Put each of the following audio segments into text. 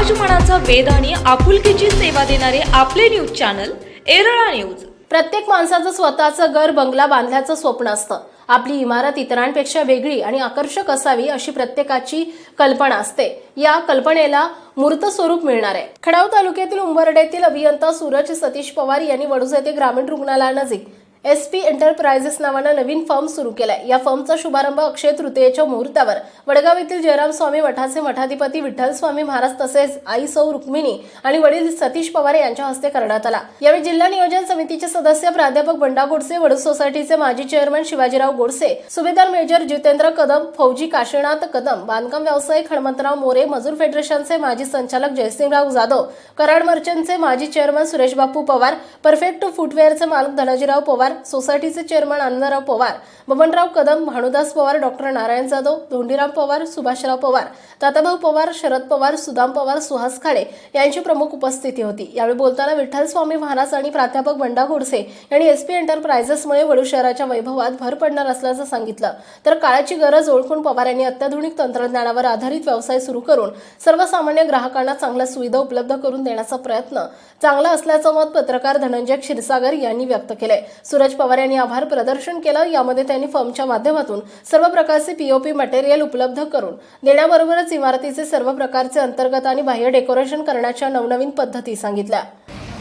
समाजमनाचा वेद आणि आपुलकीची सेवा देणारे आपले न्यूज चॅनल एरळा न्यूज प्रत्येक माणसाचं स्वतःचं घर बंगला बांधल्याचं स्वप्न असतं. आपली इमारत इतरांपेक्षा वेगळी आणि आकर्षक असावी अशी प्रत्येकाची कल्पना असते. या कल्पनेला मूर्त स्वरूप मिळणार आहे. खडाव तालुक्यातील उंबरड्यातील अभियंता सूरज सतीश पवार यांनी वडूज येथे ग्रामीण रुग्णालयानजीक एस पी एंटरप्राइजेस नावानं नवीन फर्म सुरू केलाय. या फर्मचा शुभारंभ अक्षय तृतीयेच्या मुहूर्तावर. वडगाव येथील जयराम स्वामी मठाचे मठाधिपती विठ्ठल स्वामी महाराज तसेच आई सौ रुक्मिणी आणि वडील सतीश पवार यांच्या हस्ते करण्यात आला. यावेळी जिल्हा नियोजन समितीचे सदस्य प्राध्यापक बंडा गोडसे वडू सोसायटीचे माजी चेअरमन शिवाजीराव गोडसे सुभेदार मेजर जितेंद्र कदम फौजी काशीनाथ कदम बांधकाम व्यावसायिक हनुमंतराव मोरे मजूर फेडरेशनचे माजी संचालक जयसिंगराव जाधव कराड मर्चंटचे माजी चेअरमन सुरेश बापू पवार परफेक्ट फुटवेअरचे मालक धनाजीराव पवार सोसायटीचे चेअरमन आनंदराव पवार बबनराव कदम भानुदास पवार डॉक्टर नारायण जाधव धोंडीराम पवार सुभाषराव पवार ताताभाऊ पवार शरद पवार सुदाम पवार सुहास खाडे यांची प्रमुख उपस्थिती होती. यावेळी बोलताना विठ्ठल स्वामी महाराज आणि प्राध्यापक बंडा गोडसे यांनी एसपी एंटरप्रायझेसमुळे वडू शहराच्या वैभवात भर पडणार असल्याचं सांगितलं. तर काळाची गरज ओळखून पवार यांनी अत्याधुनिक तंत्रज्ञानावर आधारित व्यवसाय सुरू करून सर्वसामान्य ग्राहकांना चांगल्या सुविधा उपलब्ध करून देण्याचा प्रयत्न चांगला असल्याचं मत पत्रकार धनंजय क्षीरसागर यांनी व्यक्त केलंय. सूरज पवार यांनी आभार प्रदर्शन केलं. यामध्ये त्यांनी फर्मच्या माध्यमातून सर्व प्रकारचे पीओपी मटेरियल उपलब्ध करून देण्याबरोबरच इमारतीचे सर्व प्रकारचे अंतर्गत आणि बाह्य डेकोरेशन करण्याच्या नवनवीन पद्धती सांगितल्या.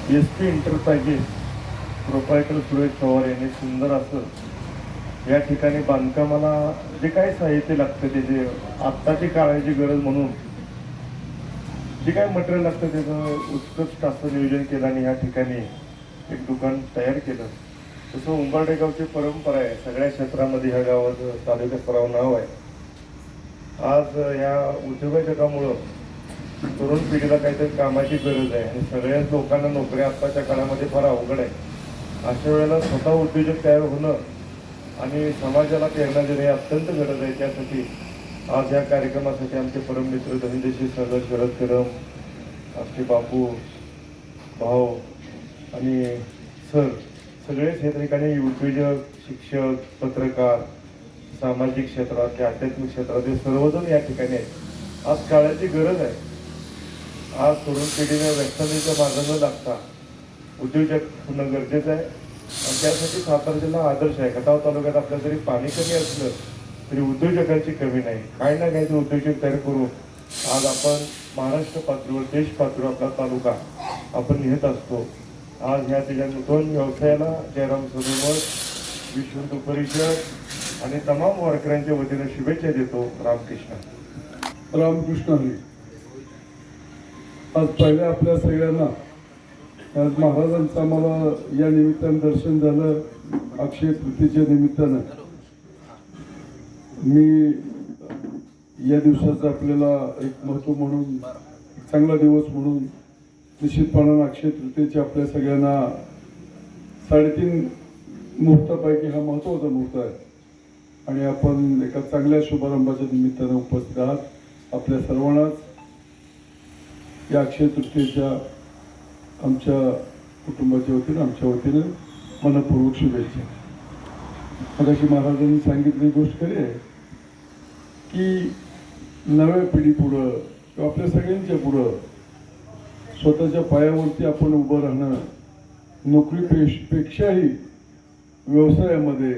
S P enterprises proprietor Suresh Pawar यांनी सुंदर असं या ठिकाणी बांधकामाला जे काही साहित्य लागतं त्याचे आत्ताची काळाची गरज म्हणून जे काही मटेरियल लागतं त्याचं उत्कृष्ट असं नियोजन केलं आणि या ठिकाणी एक दुकान तयार केलं. तसं उंबरडे गावची परंपरा आहे. सगळ्या क्षेत्रामध्ये ह्या गावाचं तालुक्या स्तरावर नाव आहे. आज ह्या उद्योगजगामुळं तरुण पिढीला काहीतरी कामाची गरज आहे आणि सगळ्याच लोकांना नोकऱ्या आत्ताच्या काळामध्ये फार अवघड आहे. अशा वेळेला स्वतः उद्योजक तयार होणं आणि समाजाला प्रेरणा देणे हे अत्यंत गरज आहे. त्यासाठी आज या कार्यक्रमासाठी आमचे परममित्र धनंजयशी सगळ शरद करम आमचे बापू भाऊ आणि सर सगळेच या ठिकाणी उद्योजक शिक्षक पत्रकार सामाजिक क्षेत्रात आध्यात्मिक क्षेत्रात हे सर्वजण या ठिकाणी आहेत. आज काळाची गरज आहे. आज तरुण पिढीने व्यसनाच्या मार्ग न लागता. उद्योजक होणं गरजेचं आहे. आणि त्यासाठी सातारा जिल्हा आदर्श आहे. खटाव तालुक्यात आपल्या जरी पाणी कमी असलं तरी उद्योजकांची कमी नाही. काही ना काहीतरी उद्योजक तयार करून आज आपण महाराष्ट्र पातळीवर देश पातळीवर आपला तालुका आपण लिहित असतो. आज ह्या त्याच्यातून दोन व्यवसायाला जयराम सदोमत विश्व हिंदू परिषद आणि तमाम वारकऱ्यांच्या वतीने शुभेच्छा देतो रामकृष्ण. रामकृष्ण आज पहिल्या आपल्या सगळ्यांना आज महाराजांचं आम्हाला या निमित्तानं दर्शन झालं अक्षय तृतीच्या निमित्तानं. मी या दिवसाचं आपल्याला एक महत्त्व म्हणून चांगला दिवस म्हणून निश्चितपणानं अक्षय तृतीयेच्या आपल्या सगळ्यांना साडेतीन मुहूर्तापैकी हा महत्त्वाचा मुहूर्त आहे. आणि आपण एका चांगल्या शुभारंभाच्या निमित्तानं उपस्थित आहात. आपल्या सर्वांनाच या अक्षय तृतीयेच्या आमच्या कुटुंबाच्या वतीनं आमच्या वतीनं मनपूर्वक शुभेच्छा. मगाशी महाराजांनी सांगितली गोष्ट खरी आहे की नव्या पिढी पुढं किंवा आपल्या सगळ्यांच्या पुढं स्वतःच्या पायावरती आपण उभं राहणं नोकरीपेश पेक्षाही व्यवसायामध्ये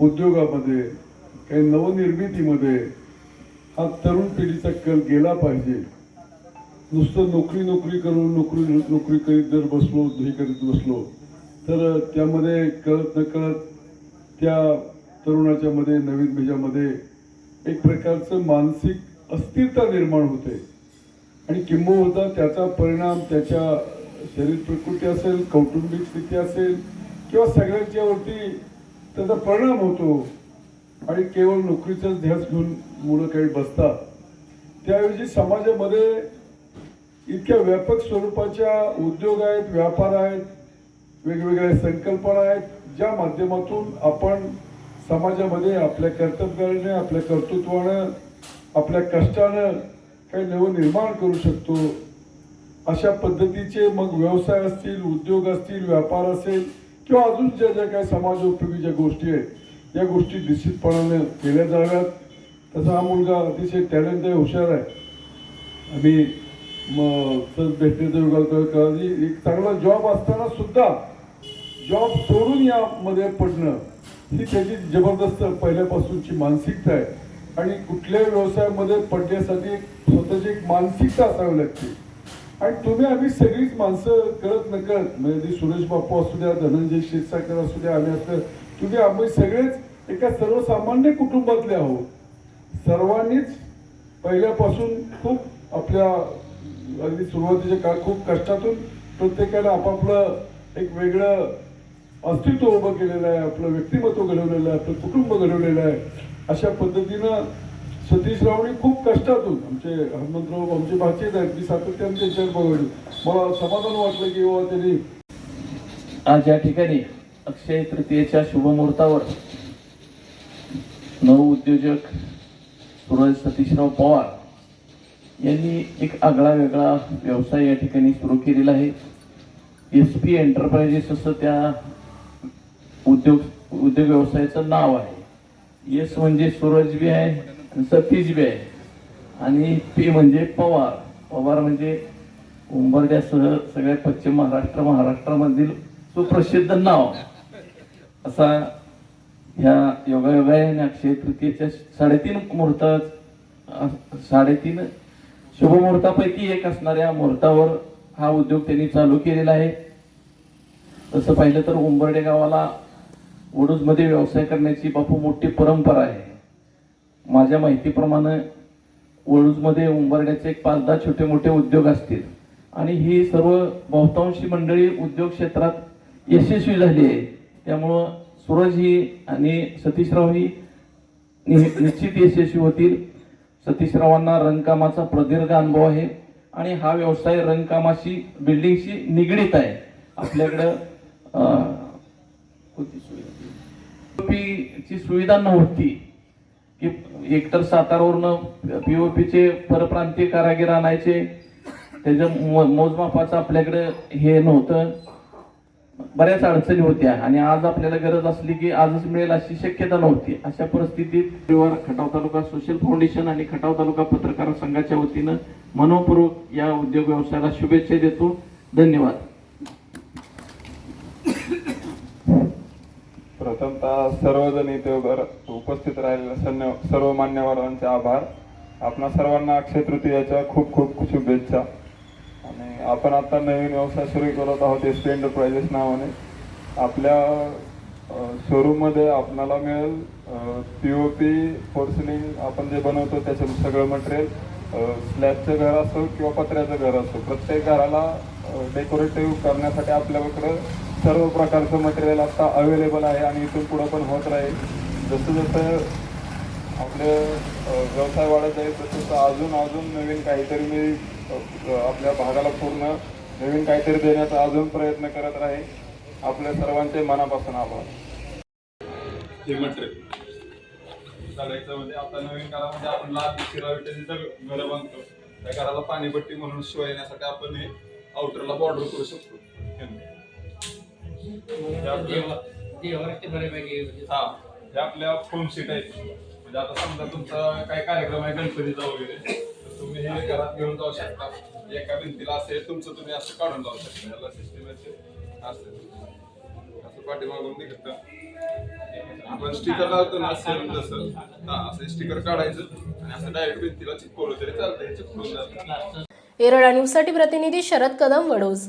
उद्योगामध्ये काही नवनिर्मितीमध्ये हा तरुण पिढीचा कल गेला पाहिजे. नुसतं नोकरी नोकरी करून नोकरी नोकरी करीत जर बसलो हे करीत बसलो तर त्यामध्ये कळत नकळत त्या तरुणाच्यामध्ये नवीन बीजामध्ये एक प्रकारचं मानसिक अस्थिरता निर्माण होते. आणि किंबहुना त्याचा परिणाम त्याच्या शरीर प्रकृती असेल कौटुंबिक स्थिती असेल किंवा सगळ्यांच्यावरती त्याचा परिणाम होतो आणि केवळ नोकरीचाच ध्यास घेऊन मुलं काही बसतात. त्याऐवजी समाजामध्ये इतक्या व्यापक स्वरूपाच्या उद्योग आहेत व्यापार आहेत वेगवेगळ्या संकल्पना आहेत ज्या माध्यमातून आपण समाजामध्ये आपल्या कर्तव्याने आपल्या कर्तृत्वानं आपल्या कष्टानं काही नवं निर्माण करू शकतो. अशा पद्धतीचे मग व्यवसाय असतील उद्योग असतील व्यापार असेल किंवा अजून ज्या ज्या काही समाजोपयोगी ज्या गोष्टी आहेत या गोष्टी निश्चितपणाने केल्या जाव्यात. तसा हा मुलगा अतिशय टॅलेंट आहे. हुशार आहे आम्ही मग सहज भेटण्याचा एक चांगला जॉब असताना सुद्धा जॉब सोडून यामध्ये पडणं ही त्याची जबरदस्त पहिल्यापासूनची मानसिकता आहे. आणि कुठल्याही व्यवसायामध्ये पडण्यासाठी स्वतःची एक मानसिकता असावी लागते. आणि तुम्ही आम्ही सगळीच माणसं कळत नकळत म्हणजे सुरेश बापू असू द्या धनंजय क्षीरसागर असू द्या आम्ही असं तुम्ही आम्ही सगळेच एका सर्वसामान्य कुटुंबातले आहोत. सर्वांनीच पहिल्यापासून खूप आपल्या अगदी सुरुवातीच्या काळ खूप कष्टातून प्रत्येकानं आपापलं एक वेगळं अस्तित्व उभं केलेलं आहे आपलं व्यक्तिमत्व घडवलेलं आहे आपलं कुटुंब घडवलेलं आहे. अशा पद्धतीनं सतीश खूप कष्टातून आमचे हनुमंतराव आमचे भाचेच आहेत मी सातत्याने त्यांच्यावर बघवली मला समाधान वाटलं की बाबा त्यांनी आज या ठिकाणी अक्षय तृतीयेच्या शुभमुहूर्तावर नवउद्योजक सूरज सतीशराव पवार यांनी एक आगळा वेगळा व्यवसाय या ठिकाणी सुरू केलेला आहे. एस पी एंटरप्राइजेस असं त्या उद्योग उद्योग व्यवसायाचं नाव आहे. एस म्हणजे सूरज बी आहे आणि सतीश बी आहे. आणि पी म्हणजे पवार. पवार म्हणजे उंबरड्यासह सगळ्या पश्चिम महाराष्ट्र महाराष्ट्रामधील सुप्रसिद्ध नाव. असा ह्या योगायोगाने अक्षय तृतीयेच्या साडेतीन मुहूर्त साडेतीन शुभमुहूर्तापैकी एक असणाऱ्या मुहूर्तावर हा उद्योग त्यांनी चालू केलेला आहे. तसं पाहिलं तर उंबरडे गावाला वडूजमध्ये व्यवसाय करण्याची बापू मोठी परंपरा आहे. माझ्या माहितीप्रमाणे वडूजमध्ये उंबरड्याचे एक पाच दहा छोटे मोठे उद्योग असतील. आणि ही सर्व बहुतांशी मंडळी उद्योग क्षेत्रात यशस्वी झाली आहे. त्यामुळं सूरज ही आणि सतीशराव ही नि- निश्चित यशस्वी होतील. सतीशरावांना रंगकामाचा प्रदीर्घ अनुभव आहे. आणि हा व्यवसाय रंगकामाशी बिल्डिंगशी निगडीत आहे. आपल्याकडं होती सुविधा? ची सुविधा नव्हती की एकतर सातारावरनं पीओपीचे परप्रांतीय कारागीर आणायचे त्याच्या मोजमापाचं आपल्याकडे हे नव्हतं. बऱ्याच अडचणी होत्या आणि आज आपल्याला गरज असली की आजच मिळेल अशी शक्यता नव्हती. अशा परिस्थितीत खटाव तालुका सोशल फाउंडेशन आणि खटाव तालुका पत्रकार संघाच्या वतीनं मनोपूर्वक या उद्योग व्यवसायाला शुभेच्छा देतो. धन्यवाद. प्रथमतः सर्वजण इथे उपस्थित राहिलेल्या सन्य सर्व मान्यवरांचे आभार. आपणा सर्वांना अक्षय तृतीयाच्या खूप खूप शुभेच्छा. आणि आपण आता नवीन व्यवसाय सुरू करत आहोत एस पी एंटरप्राइजेस नावाने. आपल्या शोरूममध्ये आपणाला मिळेल पी ओ पी पोर्सलिंग आपण जे बनवतो त्याचं सगळं मटेरियल स्लॅबचं घर असो किंवा पत्र्याचं घर असो प्रत्येक घराला डेकोरेटिव्ह करण्यासाठी आपल्याकडं सर्व प्रकारचं मटेरियल आत्ता अवेलेबल आहे आणि इथून पुढं पण होत राहील. जसं जसं आपलं व्यवसाय वाढत जाईल तसं तसं अजून अजून नवीन काहीतरी मी आपल्या भागाला पूर्ण नवीन काहीतरी देण्याचा अजून प्रयत्न करत राहील. आपल्या सर्वांचे मनापासून आभार. हे मटेरियल चालायचं म्हणजे आता नवीन काळामध्ये आपण लाल शिरा विटाची घरं बांधतो. त्या घराला पाणीपट्टी म्हणून शिवाय येण्यासाठी आपण हे आउटरला बॉर्डर करू शकतो. हे. हा हे आपल्या फोन सीट आहेत. म्हणजे आता समजा तुमचा काय कार्यक्रम आहे गणपतीचा वगैरे तर तुम्ही हे घरात घेऊन जाऊ शकता. एका भिंतीला असेल तुमचं तुम्ही असं काढून जाऊ शकता. याला सिस्टम असेल असं. पाठीमागून निघतं. आपण स्टिकर लावतो ना सेम जसं हा असं स्टिकर काढायचं आणि असं डायरेक्ट भिंतीला चिपकवलं तरी चालतंय चिपकून जातं. येरळा न्यूजसाठी प्रतिनिधी शरद कदम वडोज